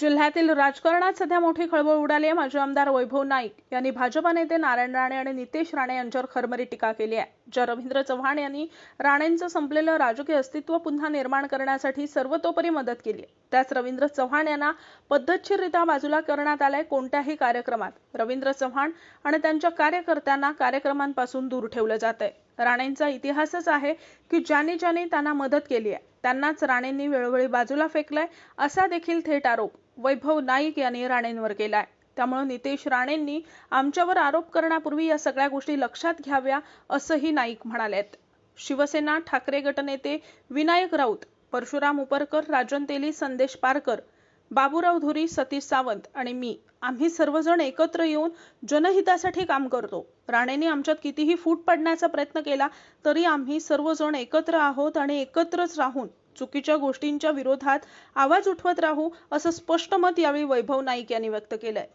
जिल्ह्यातील राजकारणात सध्या मोठी खळबळ उडाली आहे. माजी आमदार वैभव नाईक यांनी भाजपा नेते नारायण राणे आणि नितेश राणे यांच्यावर खरमरी टीका केली आहे. ज्या रवींद्र चव्हाण यांनी राणेंचं संपलेलं राजकीय अस्तित्व पुन्हा निर्माण करण्यासाठी सर्वतोपरी मदत केली आहे. त्याच रवींद्र चव्हाण यांना पद्धतशीररित्या बाजूला करण्यात आलाय कोणत्याही कार्यक्रमात. रवींद्र चव्हाण आणि त्यांच्या कार्यकर्त्यांना कार्यक्रमांपासून दूर ठेवलं जात आहे. राणेंचा इतिहासच आहे की ज्यांनी ज्यांनी त्यांना मदत केली आहे त्यांनाच राणेंनी वेळोवेळी बाजूला फेकलाय असा देखील थेट आरोप वैभव नाईक यांनी राणेंवर केलाय. त्यामुळे नितेश राणेंनी आमच्यावर आरोप करण्यापूर्वी या सगळ्या गोष्टी लक्षात घ्याव्या असंही नाईक म्हणालेत शिवसेना ठाकरे गटनेते विनायक राऊत परशुराम उपरकर राजन तेली संदेश पारकर बाबूराव धुरी सतीश सावंत आणि मी आम्ही सर्वजण एकत्र येऊन जनहितासाठी काम करतो. राणेंनी आमच्यात कितीही फूट पडण्याचा प्रयत्न केला तरी आम्ही सर्वजण एकत्र आहोत आणि एकत्रच राहून चुकीच्या गोष्टींच्या विरोधात आवाज उठवत राहू असं स्पष्ट मत यावेळी वैभव नाईक यांनी व्यक्त केलंय.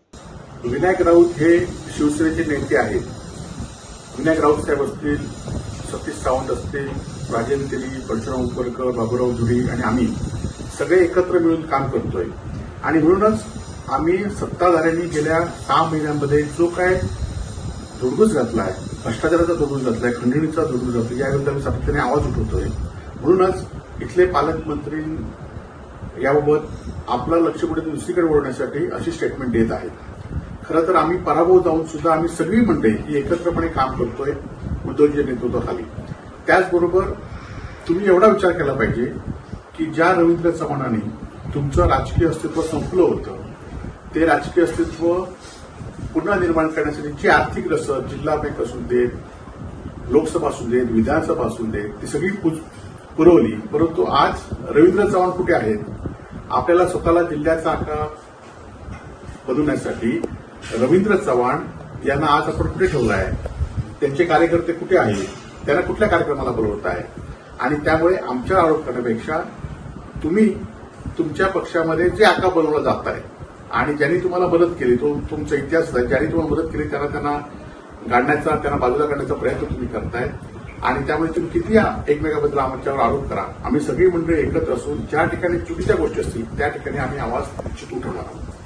विनायक राऊत हे शिवसेनेचे नेते आहेत. विनायक राऊत साहेब असतील सतीश सावंत असतील राजेंद्र तेली परशुराम उपरकर बाबूराव जुडी आणि आम्ही सगळे एकत्र मिळून काम करतोय. आणि म्हणूनच आम्ही सत्ताधाऱ्यांनी गेल्या सहा महिन्यांमध्ये जो काय दुर्घूच घातला आहे भ्रष्टाचाराचा दुर्गुस घातला आहे खंडणीचा धुडगूस घातला याविरुद्ध आम्ही सातत्याने आवाज उठवतोय. म्हणूनच इथले पालकमंत्री याबाबत आपलं लक्ष कुठे दुसरीकडे वळवण्यासाठी अशी स्टेटमेंट देत आहेत. खरं तर आम्ही पराभव जाऊन सुद्धा आम्ही सगळी मंडळी ही एकत्रपणे काम करतोय उद्धवजीच्या नेतृत्वाखाली. त्याचबरोबर तुम्ही एवढा विचार केला पाहिजे की ज्या रवींद्र चव्हाणांनी तुमचं राजकीय अस्तित्व संपलं होतं ते राजकीय अस्तित्व पुन्हा निर्माण करण्यासाठी जी आर्थिक रसद जिल्हा बँक असू देत लोकसभा असू देत विधानसभा असू देत ती सगळी पुरवली. परंतु आज रवींद्र चव्हाण कुठे आहेत? आपल्याला स्वतःला जिल्ह्याचा आकार बनवण्यासाठी रवींद्र चव्हाण यांना आज आपण कुठे ठेवलं आहे? त्यांचे कार्यकर्ते कुठे आहेत? त्यांना कुठल्या कार्यक्रमाला बोलवत आहे? आणि त्यामुळे आमच्या आरोप करण्यापेक्षा तुम्ही तुमच्या पक्षामध्ये जे आका बनवलं जात आहे आणि ज्यांनी तुम्हाला मदत केली तो तुमचा इतिहास ज्यांनी तुम्हाला मदत केली त्यांना त्यांना गाडण्याचा त्यांना बाजूला काढण्याचा प्रयत्न तुम्ही करताय. आणि त्यामुळे तुम्ही किती या एकमेकाबद्दल आमच्यावर आरोप करा. आम्ही सगळी मंडळी एकत्र असून ज्या ठिकाणी चुकीच्या गोष्टी असतील त्या ठिकाणी आम्ही आवाज निश्चित उठवणार आहोत.